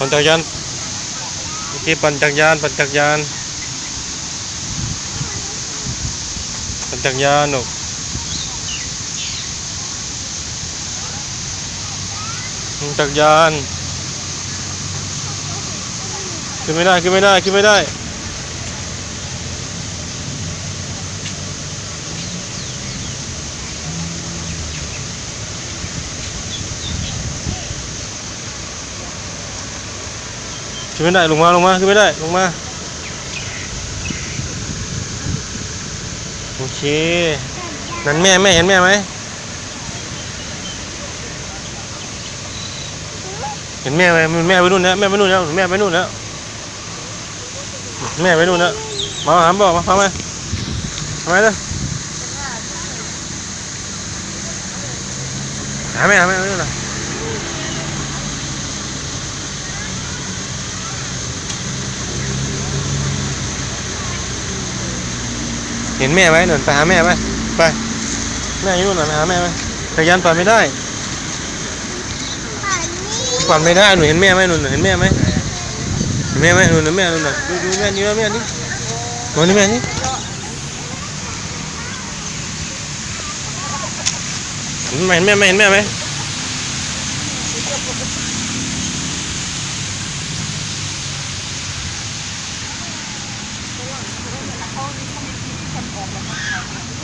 ปั่นจักรยานเมื่อกี้ปั่นจักรยาน ปั่นจักรยาน ปั่นจักรยานหนุกปั่นจักรยานขึ้นไม่ได้ขึ้นไม่ได้ขึ้นไม่ได้ ขึ้นไม่ได้ลงมาลงมาขึ้นไม่ได้ลงมาโอเคนั่นแม่แม่เห็นแม่ไหมเห็นแม่ไหมแม่ไปนู่นแล้วแม่ไปนู่นแล้วแม่ไปนู่นแล้วแม่ไปนู่นแล้วมาหามบอกมาพามาทำไมล่ะหาแม่หาแม่ไปนู่นน่ะ เห็นแม่ไว้หนุนไปหาแม่ไปไปแม่อยู่นู่นหน่อยไปหาแม่ไปจักรยานปั่นไม่ได้ปั่นไม่ได้หนุนเห็นแม่ไหมหนูเห็นแม่ไหมเห็นแม่ไหมหนูเห็นแม่หนูหน่อยดูดูแม่นี่แม่นี่หนูนี่แม่นี่เห็นแม่ไหมเห็นแม่ไหม problem.